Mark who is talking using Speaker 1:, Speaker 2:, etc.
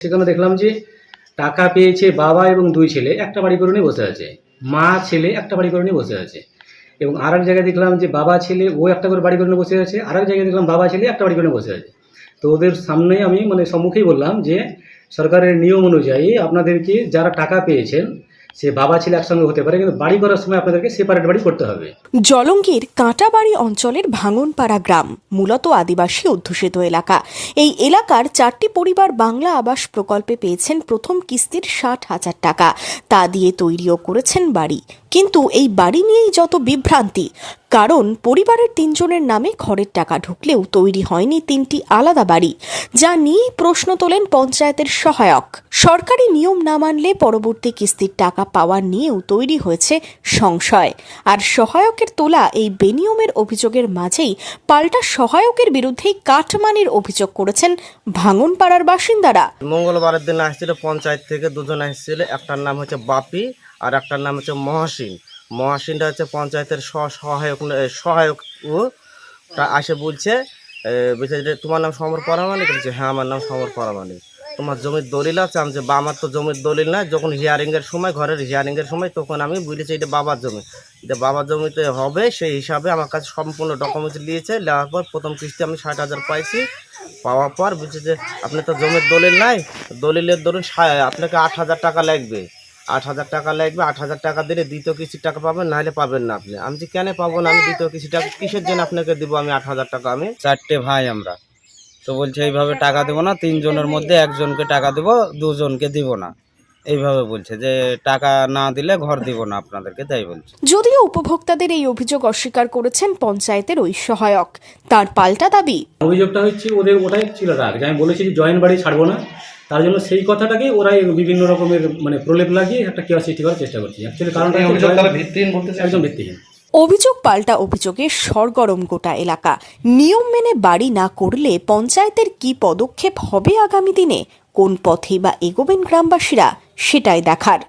Speaker 1: সেখানে দেখলাম যে টাকা পেয়েছে বাবা এবং দুই ছেলে, একটা বাড়ি করে নিয়ে বসে আছে। মা, ছেলে, একটা বাড়ি করে নিয়ে বসে আছে। এবং আর এক জায়গায় দেখলাম যে বাবা, ছেলে, ও একটা করে বাড়ি করে নিয়ে বসে আছে। আর এক জায়গায় দেখলাম বাবা, ছেলে, একটা বাড়ি করে নিয়ে বসে আছে। তো ওদের সামনে আমি মানে সম্মুখেই বললাম যে, সরকারের নিয়ম অনুযায়ী আপনাদেরকে যারা টাকা পেয়েছেন সে বাবা ছেলে একসঙ্গে হতে পারে, কিন্তু বাড়ি করার সময় আপনাদেরকে সেপারেট বাড়ি করতে হবে।
Speaker 2: জলঙ্গির কাঁটাবাড়ি অঞ্চলের ভাঙনপাড়া গ্রাম, মূলত আদিবাসী অধ্যুষিত এলাকা। এই এলাকার চারটি পরিবার বাংলা আবাস প্রকল্পে পেয়েছেন প্রথম কিস্তির ষাট হাজার টাকা। তা দিয়ে তৈরিও করেছেন বাড়ি। কিন্তু এই বাড়ি নিয়েই যত বিভ্রান্তি, কারণ পরিবারের তিনজনের নামে ঘরের টাকা ঢুকলেও তৈরি হয়নি তিনটি আলাদা বাড়ি, যা নিয়েই প্রশ্ন তোলেন পঞ্চায়েতের সহায়ক। সরকারি নিয়ম না মানলে পরবর্তী কিস্তির টাকা পাওয়া নিয়েও তৈরি হয়েছে সংশয়। আর সহায়কের তোলা এই বেনিয়মের অভিযোগের মাঝেই পাল্টা সহায়কের বিরুদ্ধেই কাটমানির অভিযোগ করেছেন ভাঙনপাড়ার বাসিন্দারা।
Speaker 3: মঙ্গলবারের দিন আসছিল পঞ্চায়েত থেকে, দুজন আসছিল, একটার নাম হচ্ছে বাপি আর একটার নাম হচ্ছে মহাসিন। মহাসিনটা হচ্ছে পঞ্চায়েতের সহায়ক সহায়ক ও। তা আসে বলছে তোমার নাম সমর পরামানিক বলছে হ্যাঁ আমার নাম সমর পরামানিক তোমার জমির দলিল আছে? আমি যে আমার তো জমির দলিল না যখন হিয়ারিংয়ের সময়, ঘরের হিয়ারিংয়ের সময়, তখন আমি বলেছি এটা বাবার জমি। এটা বাবার জমিতে হবে, সেই হিসাবে আমার কাছে সম্পূর্ণ ডকুমেন্টস নিয়েছে নেওয়ার পর প্রথম কিস্তি আমি ষাট হাজার পাইছি। পাওয়ার পর বলছে যে আপনি তো জমির দলিল নাই। দলিলের ধরুন আপনাকে আট হাজার টাকা লাগবে। আট হাজার টাকা লাগবে, আট হাজার টাকা দিলে দ্বিতীয় কিস্তির টাকা পাবেন, নাহলে পাবেন না আপনি। আমি কেন পাবো না, আমি দ্বিতীয় কিস্তির টাকা, কিসের জন্য আপনাকে দিব আমি আট হাজার টাকা? আমি
Speaker 4: চারটে ভাই আমরা। তো বলছে, এইভাবে টাকা দেবো না, তিনজনের মধ্যে একজনকে টাকা দেবো, দুজনকে দিব না। এইভাবে বলছে যে টাকা না দিলে ঘর দিব না আপনাদেরকে তাই বলছে।
Speaker 2: যদিও উপভোক্তাদের এই অভিযোগ অস্বীকার করেছেন পঞ্চায়েতের ওই সহায়ক। তার পাল্টা দাবি।
Speaker 1: অভিযোগটা হচ্ছে ওদের ওটাই ছিল রাগ। যে আমি বলেছি যে জয়েন্ট বাড়ি ছাড়বো না তার জন্য সেই কথাটাকে ওরাই বিভিন্ন রকমের মানে প্রলেপ লাগিয়ে একটা সৃষ্টি করার চেষ্টা করছে। অ্যাকচুয়ালি কারণটা joint- একদম ভিত্তিহীন।
Speaker 2: অভিযোগ পাল্টা অভিযোগে সরগরম গোটা এলাকা। নিয়ম মেনে বাড়ি না করলে পঞ্চায়েতের কি পদক্ষেপ হবে আগামী দিনে? কোন পথে বা এগোবেন গ্রামবাসীরা? সেটাই দেখার।